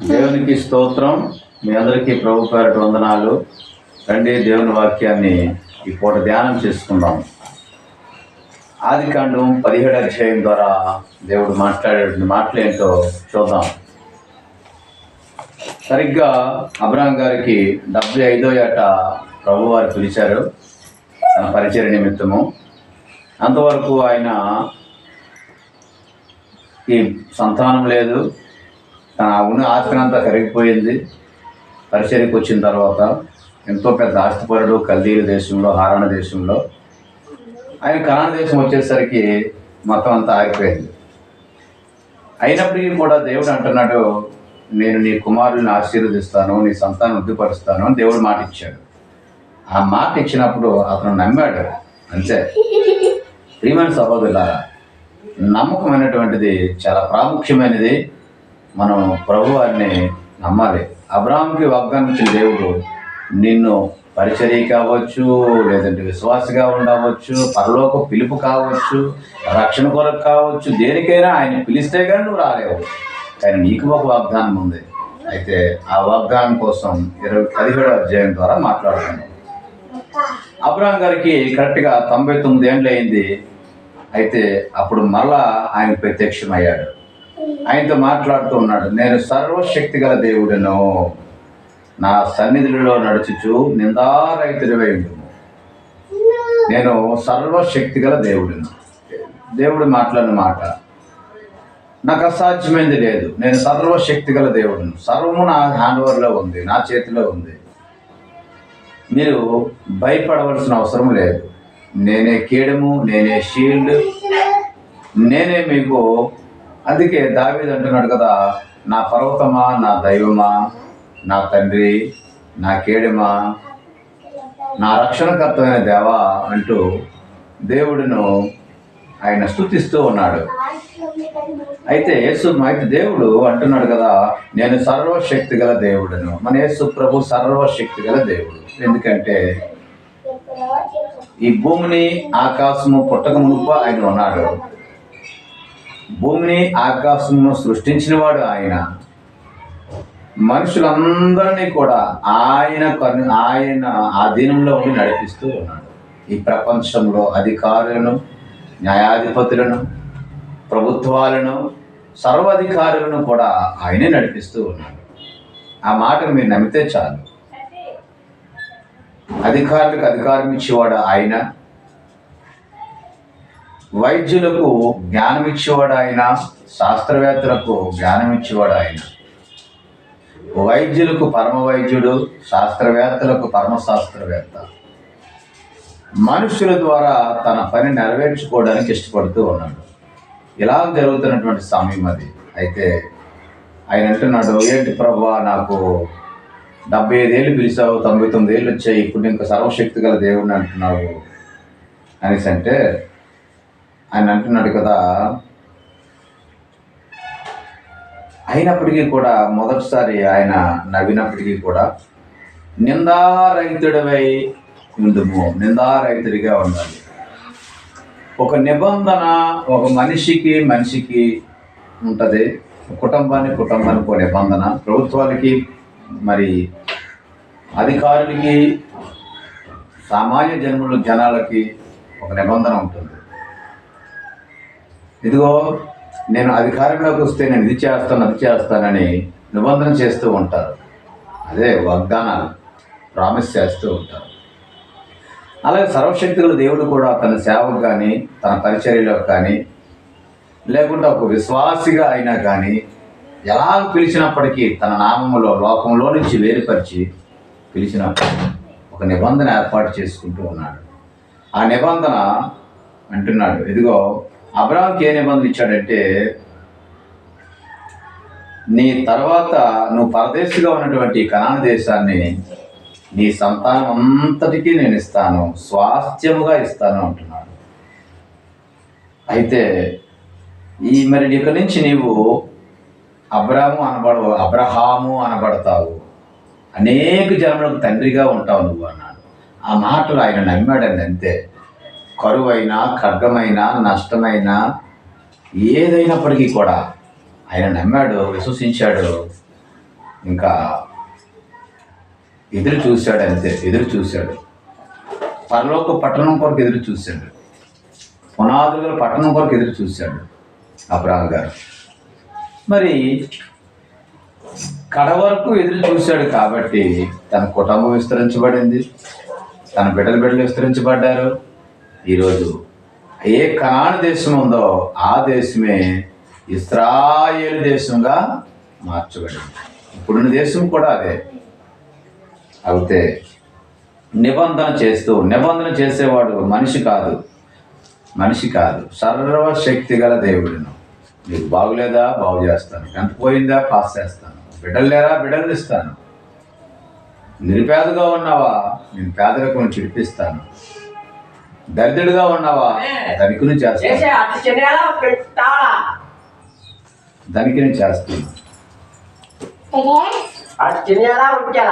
దేవునికి స్తోత్రం. మీ అందరికీ ప్రభు పేరటి వందనాలు. రండి దేవుని వాక్యాన్ని ఈ పూట ధ్యానం చేసుకుందాం. ఆది కాండం పదిహేడు అధ్యాయం ద్వారా దేవుడు మాట్లాడే మాటలేంటో చూద్దాం. సరిగ్గా అబ్రాహం గారికి డెబ్బై ఐదో ఏట ప్రభు వారు పిలిచారు. తన పరిచయ నిమిత్తము. అంతవరకు ఆయన ఈ సంతానం లేదు. తన ఉన్న ఆస్తినంతా కరిగిపోయింది. పరిచయకు వచ్చిన తర్వాత ఎంతో పెద్ద ఆస్తిపరుడు కల్దీలు దేశంలో హారాణ దేశంలో. ఆయన కనాన దేశం వచ్చేసరికి మొత్తం అంతా ఆగిపోయింది. అయినప్పటికీ కూడా దేవుడు అంటున్నాడు నేను నీ కుమారుని ఆశీర్వదిస్తాను నీ సంతానం వృద్ధిపరుస్తాను అని దేవుడు మాట ఇచ్చాడు. ఆ మాట ఇచ్చినప్పుడు అతను నమ్మాడు అంతే. ప్రియమైన సహోదరులారా నమ్మకమైనటువంటిది చాలా ప్రాముఖ్యమైనది. మనం ప్రభు వారిని నమ్మాలి. అబ్రాహాంకి వాగ్దానం ఇచ్చిన దేవుడు నిన్ను పరిచర్య కావచ్చు లేదంటే విశ్వాసగా ఉండవచ్చు పరలోక పిలుపు కావచ్చు రక్షణ కొరకు కావచ్చు దేనికైనా ఆయన పిలిస్తే కానీ నువ్వు రాలేవు. కానీ నీకు ఒక వాగ్దానం ఉంది. అయితే ఆ వాగ్దానం కోసం ఇరవై పదిహేడు అధ్యాయం ద్వారా మాట్లాడుతున్నాను అబ్రాహం గారికి కరెక్ట్గా తొంభై తొమ్మిది ఏళ్ళు అయింది. అయితే అప్పుడు మళ్ళా ఆయన ప్రత్యక్షమయ్యాడు. ఆయనతో మాట్లాడుతూ ఉన్నాడు నేను సర్వశక్తి గల దేవుడను. నా సన్నిధులలో నడుచుచు నిందారైతుడివై ఉండుము. నేను సర్వశక్తి గల దేవుడిను. దేవుడు మాట్లాడిన మాట నాకు అసాధ్యమైంది లేదు. నేను సర్వశక్తి గల దేవుడును. సర్వము నా హ్యాండ్ఓవర్లో ఉంది నా చేతిలో ఉంది. మీరు భయపడవలసిన అవసరం లేదు. నేనే కీడము నేనే షీల్డ్. నేనే మీకు అందుకే దావీదు అంటున్నాడు కదా నా పర్వతమా నా దైవమా నా తండ్రి నా కేడమా నా రక్షణకర్తమైన దేవా అంటూ దేవుడును ఆయన స్థుతిస్తూ ఉన్నాడు. అయితే యేసు అయితే దేవుడు అంటున్నాడు కదా నేను సర్వశక్తి గల దేవుడును. మన యేసు ప్రభు సర్వశక్తి గల దేవుడు. ఎందుకంటే ఈ భూమిని ఆకాశము పుట్టక మునుపు ఆయన ఉన్నాడు. భూమిని ఆకాశమును సృష్టించినవాడు ఆయన. మనుషులందరినీ కూడా ఆయన కను ఆయన ఆధీనంలో ఉండి నడిపిస్తూ ఉన్నాడు. ఈ ప్రపంచంలో అధికారులను న్యాయాధిపతులను ప్రభుత్వాలను సర్వాధికారులను కూడా ఆయనే నడిపిస్తూ ఉన్నాడు. ఆ మాటను మీరు నమ్మితే చాలు. అధికారులకు అధికారం ఇచ్చేవాడు ఆయన. వైద్యులకు జ్ఞానం ఇచ్చేవాడు ఆయన శాస్త్రవేత్తలకు జ్ఞానం ఇచ్చేవాడు ఆయన వైద్యులకు పరమ వైద్యుడు శాస్త్రవేత్తలకు పరమ శాస్త్రవేత్త మనుషుల ద్వారా తన పని నెరవేర్చుకోవడానికి ఇష్టపడుతూ ఉన్నాడు. ఇలా జరుగుతున్నటువంటి సమయం అది. అయితే ఆయన అంటున్నాడు ఏంటి ప్రభా నాకు డెబ్బై ఐదేళ్ళు పిలిచావు తొంభై తొమ్మిది ఏళ్ళు వచ్చాయి ఇప్పుడు ఇంకా సర్వశక్తి గల దేవుడిని అంటున్నావు. అనేసి అంటే ఆయన అంటున్నాడు కదా అయినప్పటికీ కూడా మొదటిసారి ఆయన నవ్వినప్పటికీ కూడా నిందారహితుడివై ఉండుము నిందారహితుడిగా ఉండాలి. ఒక నిబంధన ఒక మనిషికి మనిషికి ఉంటుంది. కుటుంబాన్ని కుటుంబానికి ఒక నిబంధన. ప్రభుత్వాలకి మరి అధికారులకి సామాన్య జన్ములు జనాలకి ఒక నిబంధన ఉంటుంది. ఇదిగో నేను అధికారంలోకి వస్తే నేను ఇది చేస్తాను అది చేస్తానని నిబంధన చేస్తూ ఉంటారు. అదే వాగ్దానాలు ప్రామిస్ చేస్తూ ఉంటారు. అలాగే సర్వశక్తుల దేవుడు కూడా తన సేవకు కానీ తన పరిచర్యలో కానీ లేకుంటే ఒక విశ్వాసిగా అయినా కానీ ఎలా పిలిచినప్పటికీ తన నామములో లోకంలో నుంచి వేరుపరిచి పిలిచినప్పుడు ఒక నిబంధన ఏర్పాటు చేసుకుంటూ ఉన్నాడు. ఆ నిబంధన అంటున్నాడు ఇదిగో అబ్రాహాంకి ఏ నిబంధన ఇచ్చాడంటే నీ తర్వాత నువ్వు పరదేశిగా ఉన్నటువంటి కణాన దేశాన్ని నీ సంతానం అంతటికీ నేను ఇస్తాను స్వాస్థ్యముగా ఇస్తాను అంటున్నాడు. అయితే ఈ మరి ఇక నుంచి నీవు అబ్రాము అనబడవు అబ్రహాము అనబడతావు. అనేక జన్మలకు తండ్రిగా ఉంటావు నువ్వు అన్నాడు. ఆ మాటలు ఆయన నమ్మాడండి అంతే. కరువైనా ఖడ్గమైనా నష్టమైనా ఏదైనప్పటికీ కూడా ఆయన నమ్మాడు విశ్వసించాడు. ఇంకా ఎదురు చూశాడు అంతే ఎదురు చూశాడు. పరలోక పట్టణం కొరకు ఎదురు చూశాడు. పునాదుల పట్టణం కొరకు ఎదురు చూశాడు అబ్రాహ్ గారు. మరి కడ వరకు ఎదురు చూశాడు కాబట్టి తన కుటుంబం విస్తరించబడింది తన బిడ్డల బిడ్డలు విస్తరించబడ్డారు. ఈరోజు. ఏ కనాన దేశం ఉందో ఆ దేశమే ఇస్రాయేల్ దేశంగా మార్చబడింది. ఇప్పుడున్న దేశం కూడా అదే. అయితే నిబంధన చేస్తూ నిబంధన చేసేవాడు మనిషి కాదు. మనిషి కాదు. సర్వశక్తి గల దేవుడును. నీకు బాగులేదా? బాగు చేస్తాను. ఎంత పోయిందా? పాస్ చేస్తాను. బిడ్డలు లేరా? బిడ్డలు ఇస్తాను. నిరుపేదగా ఉన్నావా? నేను పేదరికం చిడిపిస్తాను దరిద్రుడిగా ఉన్నావా? ధనికుని చేసే చేస్తాను అతి చిన్న పెట్టాలా ధనికిని చేస్తాను అతి చిన్న ఉంచాలా